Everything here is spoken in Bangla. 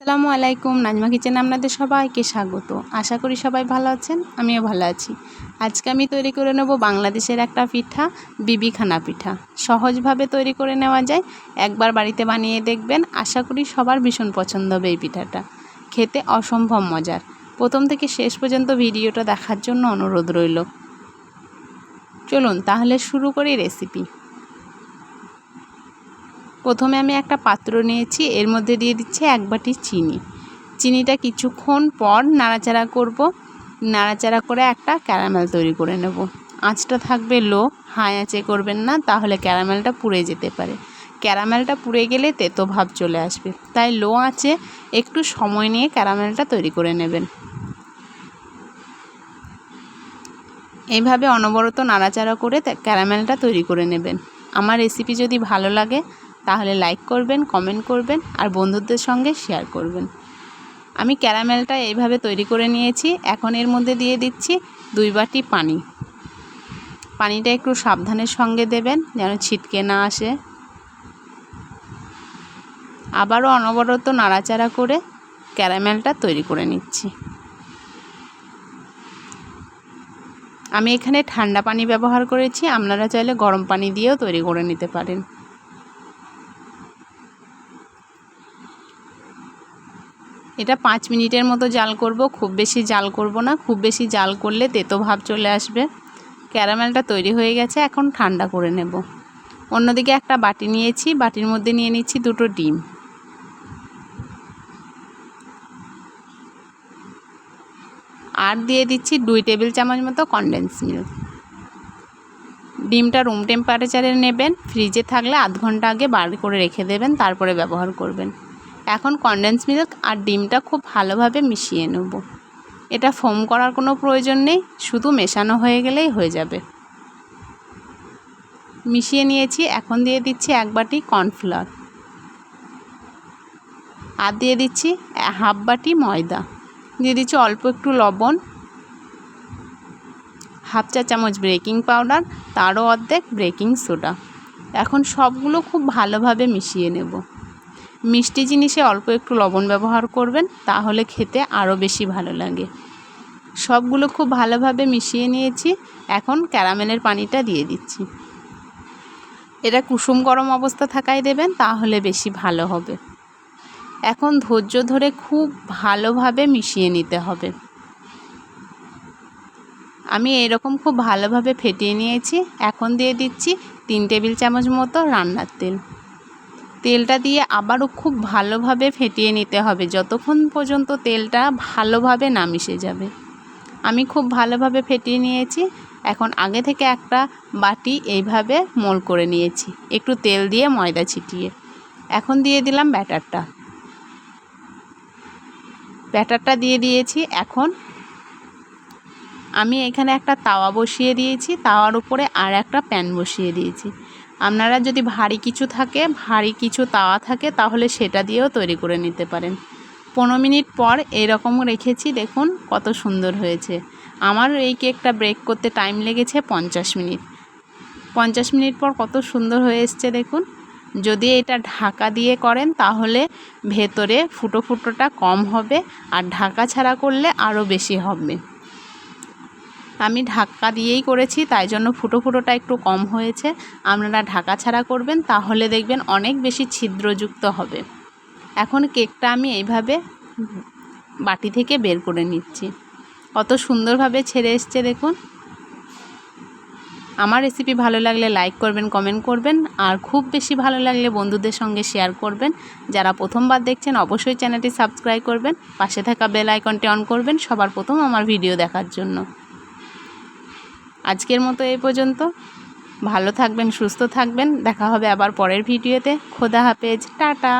আসসালামু আলাইকুম, নাজমা কিচেন আপনাদের সবাইকে স্বাগত। আশা করি সবাই ভালো আছেন, আমিও ভালো আছি। আজকে আমি তৈরি করে নেব বাংলাদেশের একটা পিঠা বিবিখানা পিঠা। সহজভাবে তৈরি করে নেওয়া যায়, একবার বাড়িতে বানিয়ে দেখবেন, আশা করি সবার ভীষণ পছন্দ হবে এই পিঠাটা। খেতে অসম্ভব মজার। প্রথম থেকে শেষ পর্যন্ত ভিডিওটা দেখার জন্য অনুরোধ রইল। চলুন তাহলে শুরু করি রেসিপি। প্রথমে আমি একটা পাত্র নিয়েছি, এর মধ্যে দিয়ে দিচ্ছি এক বাটি চিনি। চিনিটা কিছুক্ষণ পর নাড়াচাড়া করব। নাড়াচাড়া করে একটা ক্যারামেল তৈরি করে নেব। আঁচটা থাকবে লো, হাই আঁচে করবেন না, তাহলে ক্যারামেলটা পুড়ে যেতে পারে। ক্যারামেলটা পুড়ে গেলে তেতো ভাব চলে আসবে। তাই লো আঁচে একটু সময় নিয়ে ক্যারামেলটা তৈরি করে নেবেন। এইভাবে অনবরত নাড়াচাড়া করে ক্যারামেলটা তৈরি করে নেবেন। আমার রেসিপি যদি ভালো লাগে তাহলে লাইক করবেন কমেন্ট করবেন আর বন্ধুদের সঙ্গে শেয়ার করবেন। আমি ক্যারামেলটা এইভাবে তৈরি করে নিয়েছি। এখন এর মধ্যে দিয়ে দিচ্ছি দুই বাটি পানি। পানিটা একটু সাবধানের সঙ্গে দেবেন যেন ছিটকে না আসে। আবারও অনবরত নাড়াচাড়া করে ক্যারামেলটা তৈরি করে নিচ্ছি। আমি এখানে ঠান্ডা পানি ব্যবহার করেছি, আপনারা চাইলে গরম পানি দিয়েও তৈরি করে নিতে পারেন। এটা পাঁচ মিনিটের মতো জাল করব, খুব বেশি জাল করব না, খুব বেশি জাল করলে তেতো ভাব চলে আসবে। ক্যারামেলটা তৈরি হয়ে গেছে, এখন ঠান্ডা করে নেব। অন্যদিকে একটা বাটি নিয়েছি, বাটির মধ্যে নিয়ে নিচ্ছি দুটো ডিম। আর দিয়ে দিচ্ছি দুই টেবিল চামচ মতো কনডেন্স মিল্ক ডিমটা রুম টেম্পারেচারে নেবেন ফ্রিজে থাকলে আধ ঘণ্টা আগে বার করে রেখে দেবেন, তারপরে ব্যবহার করবেন। এখন কনডেন্স মিল্ক আর ডিমটা খুব ভালোভাবে মিশিয়ে নেব। এটা ফোম করার কোনো প্রয়োজন নেই, শুধু মেশানো হয়ে গেলেই হয়ে যাবে। মিশিয়ে নিয়েছি, এখন দিয়ে দিচ্ছি এক বাটি কর্নফ্লাওয়ার আর দিয়ে দিচ্ছি হাফ বাটি ময়দা। দিয়ে দিচ্ছি অল্প একটু লবণ। হাফ চা চামচ বেকিং পাউডার তারও অর্ধেক বেকিং সোডা এখন সবগুলো খুব ভালোভাবে মিশিয়ে নেব। মিষ্টি জিনিসে অল্প একটু লবণ ব্যবহার করবেন, তাহলে খেতে আরও বেশি ভালো লাগে। সবগুলো খুব ভালোভাবে মিশিয়ে নিয়েছি, এখন ক্যারামেলের পানিটা দিয়ে দিচ্ছি। এটা কুসুম গরম অবস্থা থাকায় দেবেন, তাহলে বেশি ভালো হবে। এখন ধৈর্য ধরে খুব ভালোভাবে মিশিয়ে নিতে হবে। আমি এরকম খুব ভালোভাবে ফেটিয়ে নিয়েছি, এখন দিয়ে দিচ্ছি তিন টেবিল চামচ মতো রান্নার তেল। তেলটা দিয়ে আবারও খুব ভালোভাবে ফেটিয়ে নিতে হবে। যতক্ষণ পর্যন্ত তেলটা ভালোভাবে না মিশে যাবে। আমি খুব ভালোভাবে ফেটিয়ে নিয়েছি। এখন আগে থেকে একটা বাটি এইভাবে মোল করে নিয়েছি। একটু তেল দিয়ে ময়দা ছিটিয়ে। এখন দিয়ে দিলাম ব্যাটারটা। ব্যাটারটা দিয়ে দিয়েছি। এখন আমি এখানে একটা তাওয়া বসিয়ে দিয়েছি, তাওয়ার উপরে আর একটা প্যান বসিয়ে দিয়েছি। আপনারা যদি ভারী কিছু থাকে, ভারী কিছু তাওয়া থাকে, তাহলে সেটা দিয়েও তৈরি করে নিতে পারেন। পনেরো মিনিট পর এরকম রেখেছি, দেখুন কত সুন্দর হয়েছে। আমার এই কেকটা ব্রেক করতে টাইম লেগেছে পঞ্চাশ মিনিট। পঞ্চাশ মিনিট পর কত সুন্দর হয়ে এসছে, দেখুন। যদি এটা ঢাকা দিয়ে করেন, তাহলে ভেতরে ফুটো ফুটোটা কম হবে, আর ঢাকা ছাড়া করলে আরও বেশি হবে। আমি ঢাকা দিয়েই করেছি, তাই জন্য ফুটো ফুটোটা একটু কম হয়েছে। আপনারা ঢাকা ছাড়া করবেন, তাহলে দেখবেন অনেক বেশি ছিদ্রযুক্ত হবে। এখন কেকটা আমি এইভাবে বাটি থেকে বের করে নিচ্ছি। কত সুন্দরভাবে ছেড়ে এসছে দেখুন। আমার রেসিপি ভালো লাগলে লাইক করবেন কমেন্ট করবেন, আর খুব বেশি ভালো লাগলে বন্ধুদের সঙ্গে শেয়ার করবেন। যারা প্রথমবার দেখছেন, অবশ্যই চ্যানেলটি সাবস্ক্রাইব করবেন, পাশে থাকা বেল আইকনটি অন করবেন, সবার প্রথম আমার ভিডিও দেখার জন্য। আজকের মতো এই পর্যন্ত। ভালো থাকবেন, সুস্থ থাকবেন। দেখা হবে আবার পরের ভিডিওতে। খোদা হাফেজ। টাটা।